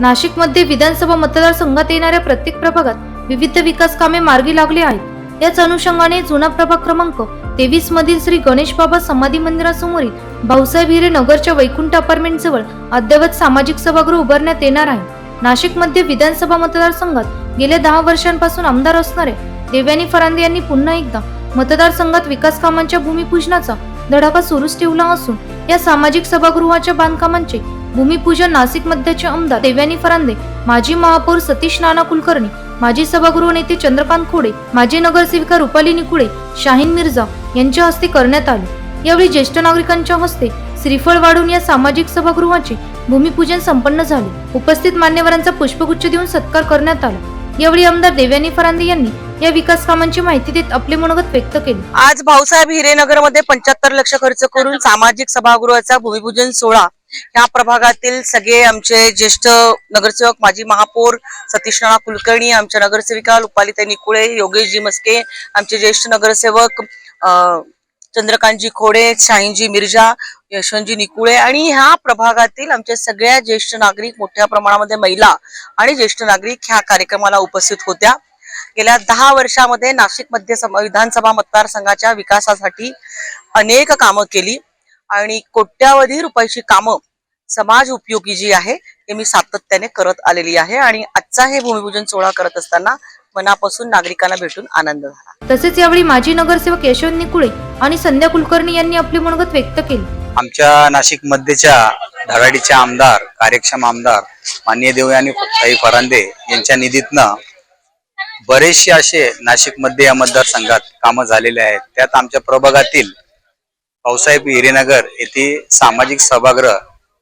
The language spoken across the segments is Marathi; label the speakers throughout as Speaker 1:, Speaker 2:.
Speaker 1: नाशिकमध्ये विधानसभा मतदारसंघात येणाऱ्या प्रत्येक प्रभागात विविध विकास कामे मार्गी लागली आहेत. याच अनुषंगाने जुना प्रभाग क्रमांक तेवीस मधील श्री गणेश बाबा समाधी मंदिरासमोरील भाऊसाहेब हिरे नगरच्या वैकुंठ अपार्टमेंट जवळ अद्ययावत सामाजिक सभागृह उभारण्यात येणार आहे. नाशिकमध्ये विधानसभा मतदारसंघात गेल्या दहा वर्षांपासून आमदार असणारे देव्यानी फरांदे यांनी पुन्हा एकदा मतदारसंघात विकास कामांच्या भूमिपूजनाचा धडाका सुरूच ठेवला असून या सामाजिक सभागृहाच्या बांधकामांचे भूमिपूजन नाशिक मध्याचे आमदार देव्यानी फरांदे माजी महापौर सतीश नाना कुलकर्णी माजी सभागृह नेते चंद्रकांत खोडे माजी नगरसेविका रुपाली निकुळे शाहीन मिर्झा यांच्या हस्ते करण्यात आले. यावेळी ज्येष्ठ नागरिकांच्या हस्ते श्रीफळ वाढून या सामाजिक सभागृहाचे भूमिपूजन संपन्न झाले. उपस्थित मान्यवरांचा पुष्पगुच्छ देऊन सत्कार करण्यात आला. यावेळी आमदार देव्यानी फरांदे यांनी या विकास कामांची माहिती देत आपले मनोगत व्यक्त केले.
Speaker 2: आज भाऊसाहेब हिरेनगरमध्ये पंच्याहत्तर लक्ष खर्च करून सामाजिक सभागृहाचा भूमिपूजन सोहळा या प्रभागातील सगळे आमचे ज्येष्ठ नगरसेवक माजी महापौर सतीश कुलकर्णी आमच्या नगरसेविका रुपालिता निकुळे योगेशजी मस्के आमचे ज्येष्ठ नगरसेवक अं, चंद्रकांतजी खोडे शाहीनजी मिर्झा यशवंतजी निकुळे आणि ह्या प्रभागातील आमच्या सगळ्या ज्येष्ठ नागरिक मोठ्या प्रमाणामध्ये महिला आणि ज्येष्ठ नागरिक ह्या कार्यक्रमाला उपस्थित होत्या. गेल्या दहा वर्षामध्ये नाशिक मध्य विधानसभा मतदारसंघाच्या विकासासाठी अनेक कामं केली. आणि कोट्यावधी रुपयाची कामं समाज उपयोगी जी आहे ते मी सातत्याने करत आलेली आहे आणि आजचा हे भूमिपूजन सोहळा करत असताना मनापासून नागरिकांना भेटून आनंद झाला.
Speaker 1: तसेच यावेळी माजी नगरसेवक यशवंत निकुळे आणि संध्या कुलकर्णी यांनी आपले मनोगत व्यक्त केले.
Speaker 3: आमच्या नाशिक मध्येच्या धडाडीचे आमदार कार्यक्षम आमदार माननीय देवयानी ताई फरांदे यांच्या निधीतनं बरेचसे असे नाशिकमध्ये या मतदारसंघात कामं झालेले आहेत. त्यात आमच्या प्रभागातील भाऊसाहेब हिरेनगर येथे सामाजिक सभागृह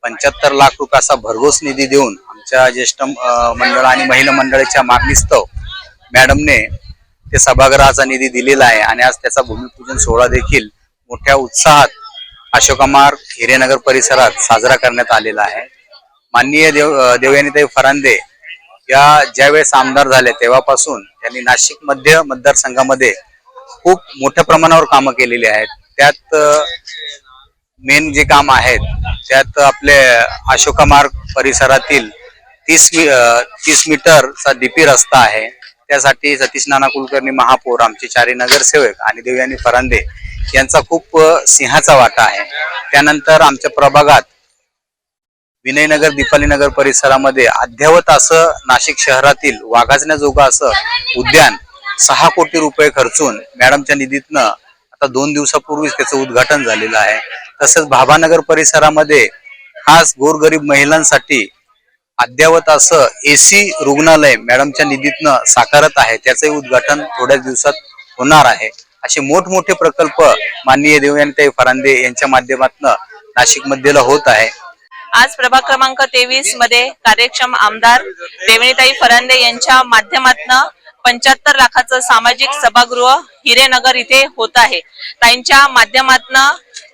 Speaker 3: पंच्याहत्तर लाख रुपयाचा भरघोस निधी देऊन आमच्या ज्येष्ठ मंडळ आणि महिला मंडळाच्या मागणीस्तव मॅडमने ते सभागृहाचा निधी दिलेला आहे आणि आज त्याचा भूमिपूजन सोहळा देखील मोठ्या उत्साहात अशोकामार हिरेनगर परिसरात साजरा करण्यात आलेला आहे. माननीय देव देवयानीताई फरांदे या ज्यावेळेस आमदार झाले तेव्हापासून त्यांनी नाशिक मध्य मतदारसंघामध्ये खूप मोठ्या प्रमाणावर कामं केलेली आहेत. त्यात मेन जे काम आहेत त्यात आपले अशोका मार्ग परिसरातील तीस मी तीस मीटरचा डीपी रस्ता आहे. त्यासाठी सतीश नाना कुलकर्णी महापौर आमचे चारी नगरसेवक आणि देवयानी फरांदे यांचा खूप सिंहाचा वाटा आहे. त्यानंतर आमच्या प्रभागात विनयनगर दीपालीनगर परिसरामध्ये अद्ययावत असं नाशिक शहरातील वाघाजण्याजोगं असं उद्यान सहा कोटी रुपये खर्चून मॅडमच्या निधीतनं आता दोन दिवसापूर्वीच त्याचं उद्घाटन झालेलं आहे. तसंच भाभानगर परिसरामध्ये खास गोरगरीब महिलांसाठी अद्ययावत असं एसी रुग्णालय मॅडमच्या निधीतनं साकारत आहे. त्याचंही उद्घाटन थोड्याच दिवसात होणार आहे. असे मोठमोठे प्रकल्प माननीय देवयानीताई फरांदे यांच्या माध्यमातून नाशिक मध्येला होत आहे.
Speaker 2: आज प्रभाग क्रमांक तेवीसमध्ये कार्यक्षम आमदार देवणीताई फरांदे यांच्या माध्यमातून पंच्याहत्तर लाखाचं सामाजिक सभागृह हिरेनगर इथे होत आहे. ताईंच्या माध्यमातून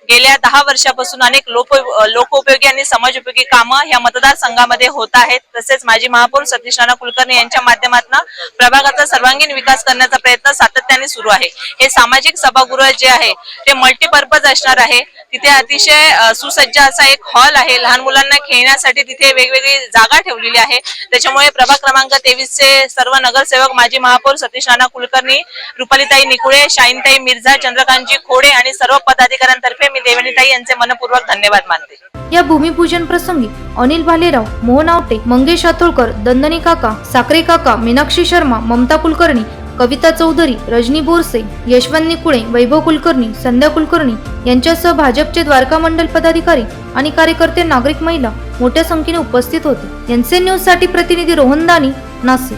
Speaker 2: गेल्या दहा वर्षापासून अनेक लोक लोकोपयोगी आणि समाजोपयोगी कामं या मतदारसंघामध्ये होत आहेत. तसेच माजी महापौर सतीश राणा कुलकर्णी यांच्या माध्यमातून प्रभागाचा सर्वांगीण विकास करण्याचा प्रयत्न सातत्याने सुरू आहे. हे सामाजिक सभागृह जे आहे ते मल्टीपर्पज असणार आहे. तिथे अतिशय सुसज्ज असा एक हॉल आहे. लहान मुलांना खेळण्यासाठी तिथे वेगवेगळी जागा ठेवलेली आहे. त्याच्यामुळे प्रभाग क्रमांक तेवीस चे सर्व नगरसेवक माजी महापौर सतीश राणा कुलकर्णी रुपालीताई निकुळे शाईनताई मिर्झा चंद्रकांतजी खोडे आणि सर्व पदाधिकाऱ्यांतर्फे मी देवणीताई यांचे मनपूर्वक धन्यवाद मानते.
Speaker 1: या भूमिपूजन प्रसंगी अनिल भालेराव मोहन आवटे मंगेश अतोळकर दंदनी काका साखरे काका मीनाक्षी शर्मा ममता कुलकर्णी कविता चौधरी रजनी बोरसे यशवंत निकुळे वैभव कुलकर्णी संध्या कुलकर्णी यांच्यासह भाजपचे द्वारका मंडल पदाधिकारी आणि कार्यकर्ते नागरिक महिला मोठ्या संख्येने उपस्थित होते. एनसीएन न्यूजसाठी प्रतिनिधी रोहन दानी नाशिक.